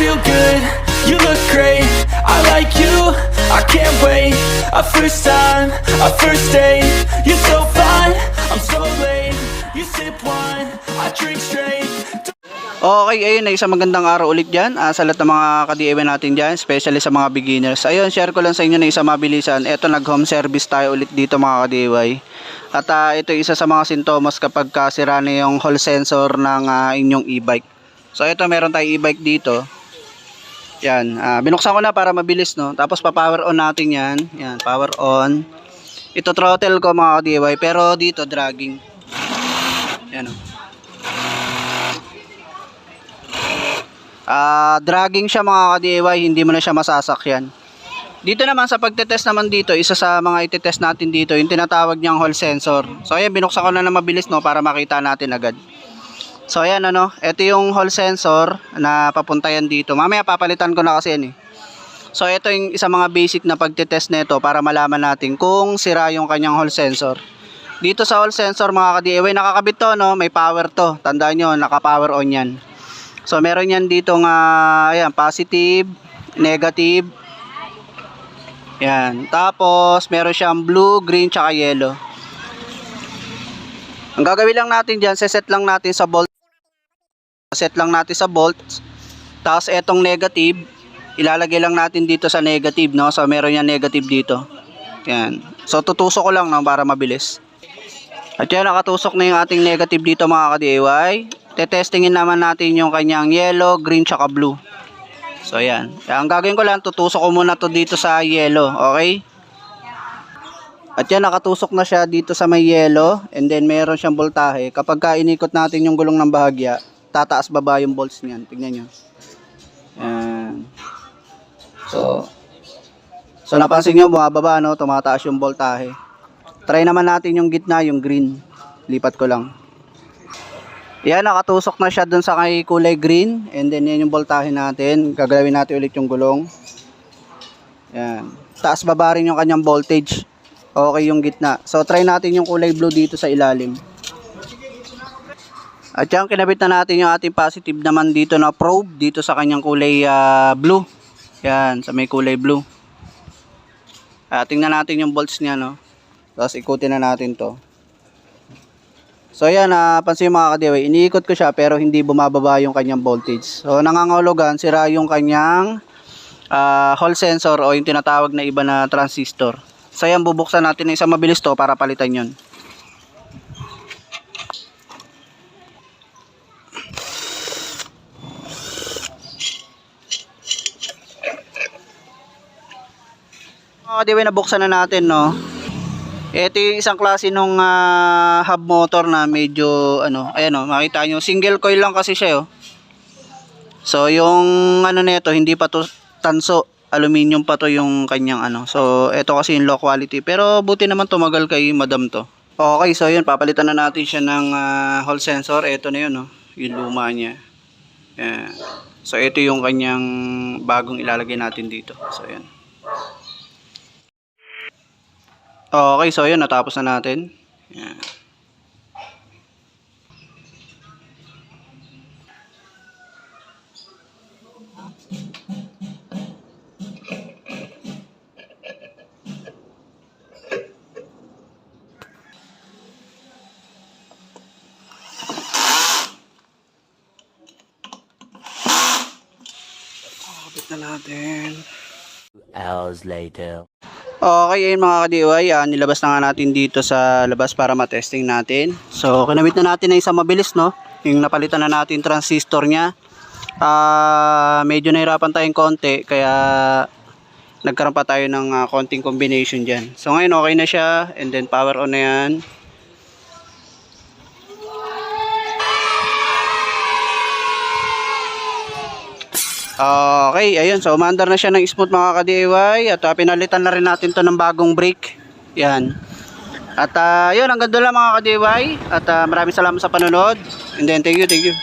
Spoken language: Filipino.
feel good, you look great I like you, I can't wait A first time, a first date You're so fine, I'm so late You sip wine, I drink straight Okay, ayun na isang magandang araw ulit dyan ah, sa lahat ng mga ka-DIY natin dyan, especially sa mga beginners. Ayun, share ko lang sa inyo na isang mabilisan. Ito, nag-home service tayo ulit dito mga ka-DIY. At ah, ito isa sa mga sintomas kapag kasira na yung hall sensor ng ah, inyong e-bike. So ito, meron tayong e-bike dito. Yan, ah, binuksan ko na para mabilis, no? Tapos pa-power on natin yan. Yan, power on. Ito throttle ko mga ka-DIY, pero dito dragging. Yan, oh. Ah, dragging siya mga ka-DIY, hindi mo na siya masasakyan. Dito naman sa pagtetest naman dito, isa sa mga itetest natin dito, yung tinatawag niyang hall sensor. So ayan, binuksan ko na na mabilis no para makita natin agad. So ayan ano, ito yung hall sensor na papunta yan dito. Mamaya papalitan ko na kasi yan eh. So ito yung isa mga basic na pagtetest nito para malaman natin kung sira yung kanyang hall sensor. Dito sa hall sensor mga ka-DIY, nakakabit to no, may power to. Tandaan nyo, naka-power on yan. So meron yan dito nga ayan, positive, negative. Yan. Tapos meron siyang blue, green, tsaka yellow. Ang gagawin lang natin diyan, set lang natin sa bolt. Set lang natin sa bolt. Tapos etong negative, ilalagay lang natin dito sa negative, no? So meron yan negative dito. Yan. So tutusok ko lang no, para mabilis. At yan, nakatusok na yung ating negative dito mga ka-DIY. Tetestingin naman natin yung kanyang yellow, green, tsaka blue. So, yan. Ang gagawin ko lang, tutusok ko muna to dito sa yellow. Okay? At yan, nakatusok na siya dito sa may yellow. And then, meron siyang voltahe. Kapag ka inikot natin yung gulong ng bahagya, tataas baba yung volts niyan. Tignan nyo. Yan. So, so napansin nyo, bumababa, no? Tumataas yung voltahe. Try naman natin yung gitna, yung green. Lipat ko lang. Yan, nakatusok na siya dun sa kay kulay green. And then, yan yung voltahe natin. Gagawin natin ulit yung gulong. Yan. Taas baba rin yung kanyang voltage. Okay yung gitna. So, try natin yung kulay blue dito sa ilalim. At yan, kinabit na natin yung ating positive naman dito na probe dito sa kanyang kulay ah, blue. Yan, sa may kulay blue. Ah, tingnan natin yung volts niya, no? Tapos ikutin na natin to. So yan, napansin yung mga kadiway, iniikot ko siya pero hindi bumababa yung kanyang voltage. So nangangahulugan, sira yung kanyang ah, hall sensor o yung tinatawag na iba na transistor. So yan, bubuksan natin na isang mabilis to para palitan yon. Mga kadiway, nabuksan na natin, no? Ito yung isang klase nung ah, hub motor na medyo ano, ayan oh, makita nyo, single coil lang kasi siya oh. So yung ano nito, hindi pa to tanso, aluminum pa to yung kanyang ano. So ito kasi yung low quality, pero buti naman tumagal kay madam to. Okay, so yun, papalitan na natin siya ng ah, hall sensor. Ito na yun oh, yung luma niya. Yan. So ito yung kanyang bagong ilalagay natin dito. So yan. Okay, so yun, natapos na natin. Yan. Kapit na natin. hours later. Okay, ayun mga ka-DIY, ah, nilabas na nga natin dito sa labas para matesting natin. So, kinamit na natin na isang mabilis, no? Yung napalitan na natin transistor niya. Ah, medyo nahirapan tayong konti, kaya nagkaroon pa tayo ng ah, konting combination dyan. So, ngayon okay na siya, and then power on na yan. Okay, ayun. So, umandar na siya ng smooth mga ka-DIY. At uh, pinalitan na rin natin to ng bagong brake. Yan. At uh, yun, hanggang doon lang mga ka-DIY. At uh, maraming salamat sa panonood. And then, thank you, thank you.